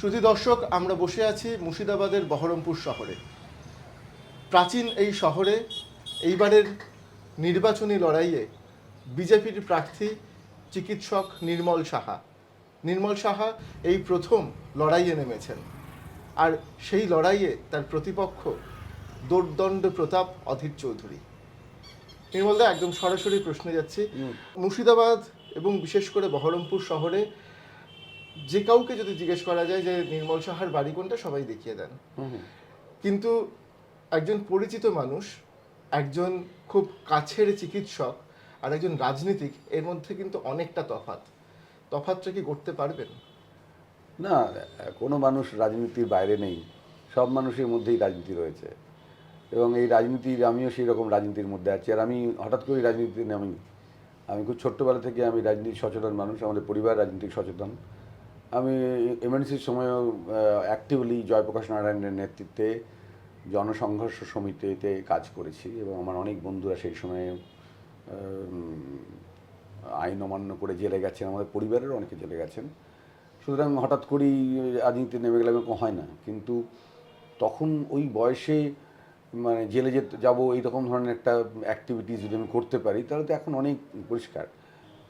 শ্রুতি দর্শক আমরা বসে আছি মুর্শিদাবাদের বহরমপুর শহরে। প্রাচীন এই শহরে এইবারের নির্বাচনী লড়াইয়ে বিজেপির প্রার্থী চিকিৎসক নির্মল সাহা। নির্মল সাহা এই প্রথম লড়াইয়ে নেমেছেন। আর সেই লড়াইয়ে তার প্রতিপক্ষ দোর্দণ্ড প্রতাপ অধীর চৌধুরী। নির্মলদা একদম সরাসরি প্রশ্নে যাচ্ছি। মুর্শিদাবাদ এবং বিশেষ করে বহরমপুর শহরে যে কাউকে যদি জিজ্ঞেস করা যায় যে নির্মল সাহার বাড়ি কোনটা সবাই দেখিয়ে দেন। কিন্তু একজন পরিচিত মানুষ একজন খুব কাছের চিকিৎসক আর একজন রাজনীতিক এর মধ্যে কিন্তু অনেকটা তফাৎ। তফাৎটা কি করতে পারবেন? না কোনো মানুষ রাজনীতির বাইরে নেই। সব মানুষের মধ্যেই রাজনীতি রয়েছে। এবং এই রাজনীতির আমিও সেই রকম রাজনীতির মধ্যে আছি। আর আমি হঠাৎ করে রাজনীতিতে নামি। আমি খুব ছোট্টবেলা থেকে আমি রাজনীতি সচেতন মানুষ আমাদের পরিবার রাজনীতিক সচেতন। আমি এমএনসির সময়ও অ্যাক্টিভলি জয়প্রকাশ নারায়ণের নেতৃত্বে জনসংঘর্ষ সমিতিতে কাজ করেছি এবং আমার অনেক বন্ধুরা সেই সময়ে আইন অমান্য করে জেলে গেছেন, আমাদের পরিবারের অনেকে জেলে গেছেন। সুতরাং হঠাৎ করেই রাজনীতিতে নেমে গেলে এরকম হয় না। কিন্তু তখন ওই বয়সে মানে জেলে যেতে, যাব, এইরকম ধরনের একটা অ্যাক্টিভিটিস যদি আমি করতে পারি, তাহলে তো এখন অনেক পরিষ্কার।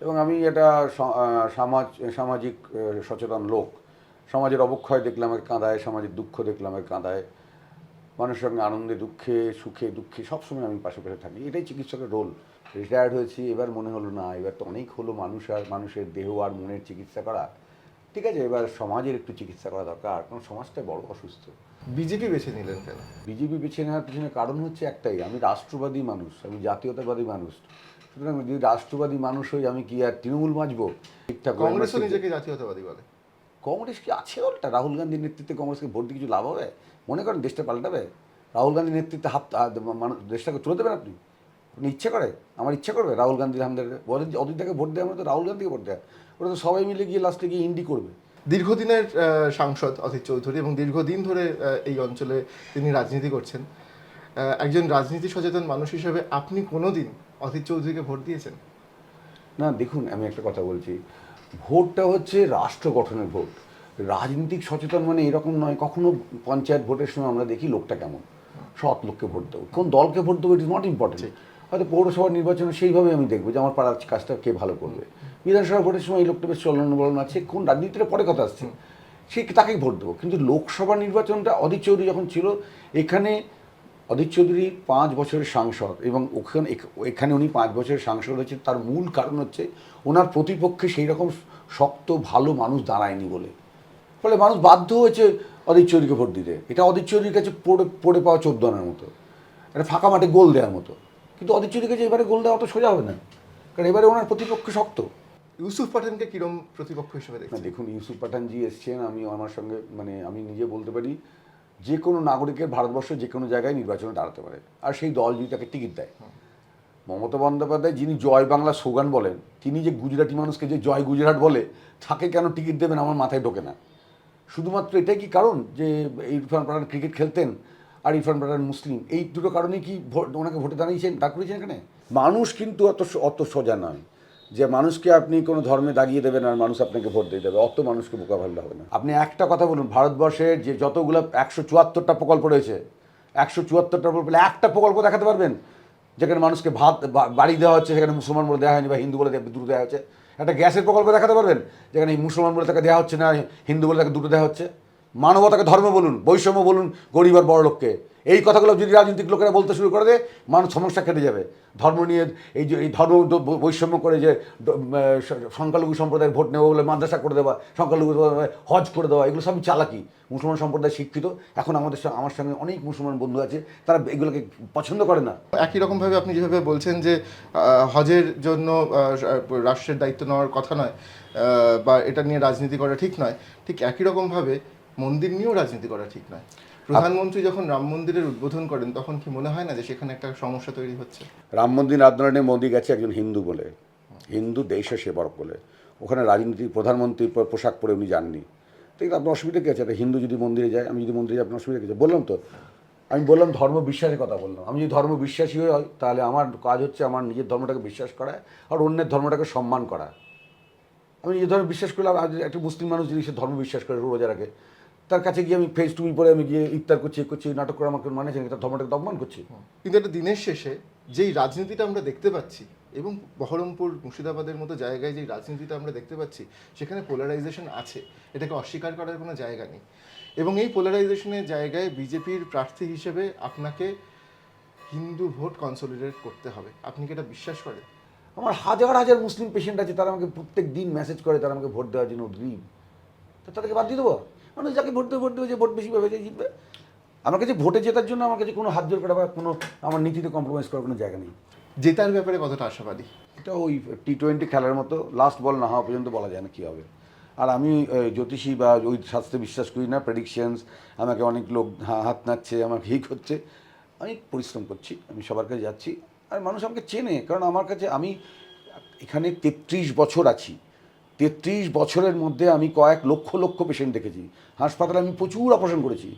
এবং আমি এটা সমাজ সামাজিক সচেতন লোক। সমাজের অবক্ষয় দেখলাম আমাকে কাঁদায় সমাজের দুঃখ দেখলাম আমাকে কাঁদায়। মানুষের সঙ্গে আনন্দে দুঃখে সুখে দুঃখে সবসময় আমি পাশে পাশে থাকি। এটাই চিকিৎসকের রোল রিটায়ার্ড হয়েছি এবার মনে হলো না এবার তো অনেক হলো মানুষ আর মানুষের দেহ আর মনের চিকিৎসা করা। ঠিক আছে এবার সমাজের একটু চিকিৎসা করা দরকার কারণ সমাজটা বড় অসুস্থ। বিজেপি বেছে নিলেন কেন? বিজেপি বেছে নেওয়ার পিছনে কারণ হচ্ছে একটাই আমি রাষ্ট্রবাদী মানুষ আমি জাতীয়তাবাদী মানুষ। সুতরাং যদি রাষ্ট্রবাদী মানুষ হই আমি কি আর তৃণমূল বাঁচবো? ঠিকঠাক কংগ্রেসও নিজেকে জাতীয়তাবাদী বলে। কংগ্রেস কি আছে ওলটা রাহুল গান্ধীর নেতৃত্বে কংগ্রেসকে ভোট দিয়ে কিছু লাভ হবে? মনে করেন দেশটা পাল্টাবে? রাহুল গান্ধীর নেতৃত্বে হাত মানুষ দেশটাকে চলে দেবেন আপনি? আপনি ইচ্ছে করে? আমার ইচ্ছে করবে রাহুল গান্ধীর আমাদের অদিতটাকে ভোট দেওয়া মানে তো রাহুল গান্ধীকে ভোট দেওয়া। ওরা তো সবাই মিলে গিয়ে লাস্টে গিয়ে ইন্ডি করবে। দীর্ঘদিনের সাংসদ অধীর চৌধুরী এবং দীর্ঘদিন ধরে এই অঞ্চলে তিনি রাজনীতি করছেন। একজন রাজনীতি সচেতন মানুষ হিসেবে আপনি কোনোদিন অধীর চৌধুরীকে ভোট দিয়েছেন? না দেখুন আমি একটা কথা বলছি। ভোটটা হচ্ছে রাষ্ট্র গঠনের ভোট। রাজনীতিক সচেতন মানে এরকম নয় কখনো পঞ্চায়েত ভোটের সময় আমরা দেখি লোকটা কেমন। সৎ লোককে ভোট দেবো। কোন দলকে ভোট দেবো ইট ইজ নট ইম্পর্টেন্ট হয়তো পৌরসভা নির্বাচনে সেইভাবে আমি দেখব যে আমার পাড়ার কাজটা কে ভালো করবে। বিধানসভা ভোটের সময় এই লোকটা বেশ চলন বলন আছে কোন রাজনীতিটা পরে কথা আসছে। সে তাকেই ভোট দেবো। কিন্তু লোকসভা নির্বাচনটা অধীর চৌধুরী যখন ছিল এখানে অধীর চৌধুরী পাঁচ বছরের সাংসদ এবং ওখানে এখানে উনি পাঁচ বছরের সাংসদ হয়েছে। তার মূল কারণ হচ্ছে ওনার প্রতিপক্ষে সেই রকম শক্ত ভালো মানুষ দাঁড়ায়নি বলে। ফলে মানুষ বাধ্য হয়েছে অধীর চৌধুরীকে ভোট দিতে। এটা অধীর চৌধুরীর কাছে পড়ে পড়ে পাওয়া চোদ্দ আনার মতো। একটা ফাঁকা মাঠে গোল দেওয়ার মতো। কিন্তু অধীর চৌধুরীর কাছে এবারে গোল দেওয়া অত সোজা হবে না। কারণ এবারে ওনার প্রতিপক্ষ শক্ত। ইউসুফ পাঠানকে কীরকম প্রতিপক্ষ হিসেবে দেখুন ইউসুফ পাঠান পাঠানজি এসছেন। আমি আমার সঙ্গে মানে আমি নিজে বলতে পারি যে কোনো নাগরিকের ভারতবর্ষে যে কোনো জায়গায় নির্বাচনে দাঁড়াতে পারে। আর সেই দল যদি তাকে টিকিট দেয়। মমতা বন্দ্যোপাধ্যায় যিনি জয় বাংলা স্লোগান বলেন, তিনি যে গুজরাটি মানুষকে যে জয় গুজরাট বলে, তাকে কেন টিকিট দেবেন আমার মাথায় ঢোকে না। শুধুমাত্র এটাই কি কারণ যে ইরফান পাঠান ক্রিকেট খেলতেন আর ইরফান পাঠান মুসলিম? এই দুটো কারণেই কি ওনাকে ভোটে দাঁড়িয়েছেন, দাঁড় করিয়েছেন এখানে? মানুষ কিন্তু অত অত সোজা নয়। যে মানুষকে আপনি কোনো ধর্মে দাগিয়ে দেবেন আর মানুষ আপনাকে ভোট দিয়ে দেবে, অত মানুষকে বোকা ভাবলে হবে না। আপনি একটা কথা বলুন ভারতবর্ষের যে যতগুলো একশো চুয়াত্তরটা প্রকল্প রয়েছে, একশো চুয়াত্তরটা প্রকল্প একটা প্রকল্প দেখাতে পারবেন? যেখানে মানুষকে ভাত বাড়ি দেওয়া হচ্ছে, সেখানে মুসলমান বলে দেওয়া হয়নি বা হিন্দু বলে দুটো দেওয়া হচ্ছে। একটা গ্যাসের প্রকল্প দেখাতে পারবেন? যেখানে এই মুসলমান বলে তাকে দেওয়া হচ্ছে না, হিন্দু বলে তাকে দুটো দেওয়া হচ্ছে? মানবতাকে ধর্ম বলুন, বৈষম্য বলুন, গরিব আর বড় লোককে এই কথাগুলো যদি রাজনৈতিক লোকেরা বলতে শুরু করে দেয়, মানুষ সমস্যা কেটে যাবে। ধর্ম নিয়ে এই যে, এই ধর্ম বৈষম্য করে যে সংখ্যালঘু সম্প্রদায়ের ভোট নেব বলে মাদ্রাসা করে দেওয়া, সংখ্যালঘু হজ করে দেওয়া, এগুলো সবই চালাকি। মুসলমান সম্প্রদায় শিক্ষিত। এখন আমাদের আমার সঙ্গে অনেক মুসলমান বন্ধু আছে, তারা এগুলোকে পছন্দ করে না। একই রকমভাবে আপনি যেভাবে বলছেন যে হজের জন্য রাষ্ট্রের দায়িত্ব নেওয়ার কথা নয় বা এটা নিয়ে রাজনীতি করা ঠিক নয়, ঠিক একই রকমভাবে মন্দির নিয়েও রাজনীতি করা ঠিক নয়। প্রধানমন্ত্রী যখন রাম মন্দিরের উদ্বোধন করেন তখন কি মনে হয় না যে সেখানে একটা সমস্যা তৈরি হচ্ছে? রাম মন্দির আন্দোলনে মোদী গেছে একজন হিন্দু বলে হিন্দু দেশ সেবক বলে। ওখানে রাজনীতি প্রধানমন্ত্রীর পোশাক পরে উনি যাননি। তো এগুলো আপনার অসুবিধা কী আছে? একটা হিন্দু যদি মন্দিরে যায় আমি যদি মন্দিরে যাই আপনার অসুবিধা কী আছে? বললাম তো। আমি বললাম ধর্ম বিশ্বাসের কথা বললাম। আমি যদি ধর্ম বিশ্বাসী হই তাহলে আমার কাজ হচ্ছে আমার নিজের ধর্মটাকে বিশ্বাস করা আর অন্যের ধর্মটাকে সম্মান করা। আমি এই ধরনের বিশ্বাস করলাম আজ একটা মুসলিম মানুষ যিনি সে ধর্ম বিশ্বাস করে রোজা রাখে তার কাছে গিয়ে আমি ফেস টুপি পরে আমি গিয়ে ইফতার করছি করছি নাটক করে আমাকে মানে তার ধর্মটাকে দমন করছি। কিন্তু এটা দিনের শেষে যেই রাজনীতিটা আমরা দেখতে পাচ্ছি এবং বহরমপুর মুর্শিদাবাদের মতো জায়গায় যেই রাজনীতিটা আমরা দেখতে পাচ্ছি সেখানে পোলারাইজেশন আছে। এটাকে অস্বীকার করার কোনো জায়গা নেই। এবং এই পোলারাইজেশনের জায়গায় বিজেপির প্রার্থী হিসেবে আপনাকে হিন্দু ভোট কনসলিডেট করতে হবে। আপনি কি এটা বিশ্বাস করেন? আমার হাজার হাজার মুসলিম পেশেন্ট আছে তারা আমাকে প্রত্যেক দিন মেসেজ করে তারা আমাকে ভোট দেওয়ার জন্য উদ্গ্রীব তো তাদেরকে বাদ দিয়ে দেবো? মানুষ যাকে ভোট দেবে ভোট দেবে যে ভোট বেশি পাবে যে জিতবে। আমার কাছে ভোটে জেতার জন্য আমার কাছে কোনো হাত জোর করা বা কোনো আমার নীতিতে কম্প্রোমাইজ করার কোনো জায়গা নেই। জেতার ব্যাপারে কতটা আশাবাদী? এটা ওই টি টোয়েন্টি খেলার মতো লাস্ট বল না হওয়া পর্যন্ত বলা যায় না কী হবে। আর আমি জ্যোতিষী বা ওই শাস্ত্রে বিশ্বাস করি না প্রেডিকশনস আমাকে অনেক লোক হা- হাত নাচ্ছে আমার হিক হচ্ছে আমি পরিশ্রম করছি আমি সবার কাছে যাচ্ছি। আর মানুষ আমাকে চেনে কারণ আমার কাছে আমি এখানে তেত্রিশ বছর আছি। তেত্রিশ বছরের মধ্যে আমি কয়েক লক্ষ লক্ষ পেশেন্ট দেখেছি। হাসপাতালে আমি প্রচুর অপারেশন করেছি।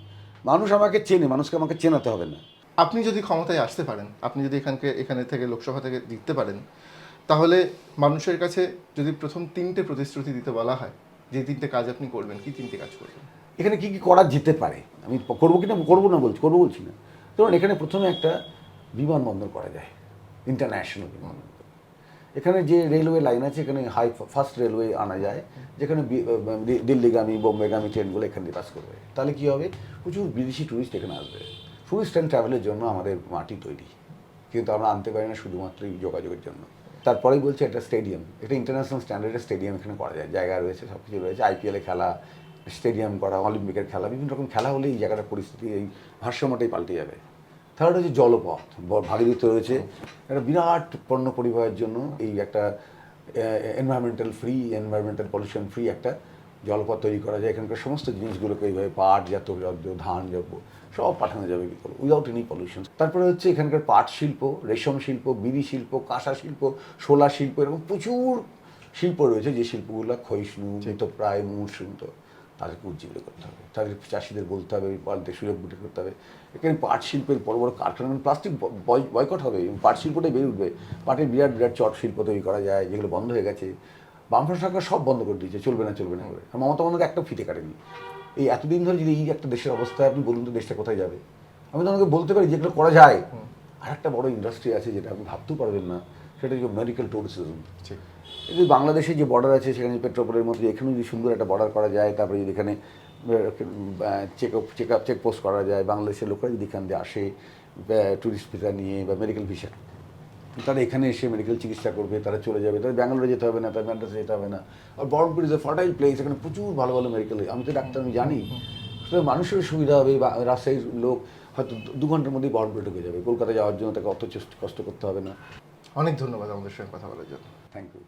মানুষ আমাকে চেনে মানুষকে আমাকে চেনাতে হবে না। আপনি যদি ক্ষমতায় আসতে পারেন আপনি যদি এখানকে এখানে থেকে লোকসভা থেকে জিততে পারেন তাহলে মানুষের কাছে যদি প্রথম তিনটে প্রতিশ্রুতি দিতে বলা হয় যে তিনটে কাজ আপনি করবেন কি তিনটে কাজ করবেন? এখানে কি কি করা যেতে পারে? আমি করব কি না করব না বলছি করব বলছি না। ধরুন এখানে প্রথমে একটা বিমানবন্দর করা যায় ইন্টারন্যাশনাল বিমানবন্দর। এখানে যে রেলওয়ে লাইন আছে, এখানে হাই ফাস্ট রেলওয়ে আনা যায়, যেখানে দিল্লিগামী, বোম্বেগামী ট্রেনগুলো এখান দিয়ে পাস করবে। তাহলে কী হবে? প্রচুর বিদেশি ট্যুরিস্ট এখানে আসবে। ট্যুরিস্ট অ্যান্ড ট্রাভেলের জন্য আমাদের মাটি তৈরি। কিন্তু আমরা আনতে পারি না শুধুমাত্র যোগাযোগের জন্য। তারপরেই বলছে একটা স্টেডিয়াম এটা ইন্টারন্যাশনাল স্ট্যান্ডার্ডের স্টেডিয়াম এখানে করা যায়। জায়গা রয়েছে সব কিছু রয়েছে আইপিএলে খেলা স্টেডিয়াম করা অলিম্পিকের খেলা, বিভিন্ন রকম খেলা হলে এই জায়গাটার পরিস্থিতি, এই ভারসাম্যটাই পাল্টে যাবে। থার্ড হচ্ছে জলপথ। ভাগীরথী রয়েছে। একটা বিরাট পণ্য পরিবহনের জন্য এই একটা environmental free environmental pollution free একটা জলপথ তৈরি করা যায়। এখানকার সমস্ত জিনিসগুলোকে এইভাবে পাট জাত ধান দ্রব্য সব পাঠানো যাবে উইদাউট এনি পলিউশন তারপরে হচ্ছে এখানকার পাট শিল্প রেশম শিল্প বিড়ি শিল্প কাঁসা শিল্প শোলা শিল্প এরকম প্রচুর শিল্প রয়েছে। যে শিল্পগুলো ক্ষয়িষ্ণু মৃতপ্রায় মূর্ষিত তাদেরকে উজ্জীবিত করতে হবে। তাদের চাষিদের বলতে হবে পাল্টে সুযোগ বুটে করতে হবে। এখানে পাট শিল্পের বড় বড় কারখানা মানে প্লাস্টিক বয়কট হবে। এবং পাট শিল্পটাই বেড়ে উঠবে। পাটের বিরাট বিরাট চট শিল্প তৈরি করা যায় যেগুলো বন্ধ হয়ে গেছে। বামফ্রন্ট সরকার সব বন্ধ করে দিয়েছে চলবে না চলবে না করে। মমতা বন্দ্যোপাধ্যায় একটা ফিতে কাটেনি। এই এতদিন ধরে যদি এই একটা দেশের অবস্থায় আপনি বলুন তো দেশটা কোথায় যাবে? আমি তো আমাকে বলতে পারি যেগুলো করা যায়। আর একটা বড় ইন্ডাস্ট্রি আছে যেটা আপনি ভাবতেও পারবেন না সেটা হচ্ছে মেডিকেল ট্যুরিজম ঠিক এই যে বাংলাদেশে যে বর্ডার আছে, সেখানে পেট্রোপোলের মতো এখানেও যদি সুন্দর একটা বর্ডার করা যায়, তারপরে যদি এখানে check up check up checkpost করা যায়, বাংলাদেশের লোকরা যদি এখান দিয়ে আসে ট্যুরিস্ট ভিসা নিয়ে বা মেডিকেল ভিসা তারা এখানে এসে মেডিকেল চিকিৎসা করবে, তারা চলে যাবে। তাদের ব্যাঙ্গালোরে যেতে হবে না তাদের ম্যাড্রাসে যেতে হবে না। আর Baharampur is a fertile place এখানে প্রচুর ভালো ভালো মেডিকেল আমি তো ডাক্তার, আমি জানি। সুতরাং মানুষের সুবিধা হবে, বা লোক হয়তো দু- ঘণ্টার মধ্যেই বহরমপুরে ঢুকে যাবে। কলকাতা যাওয়ার জন্য তাকে অত কষ্ট করতে হবে না। অনেক ধন্যবাদ আমাদের সঙ্গে কথা বলার জন্য। Thank you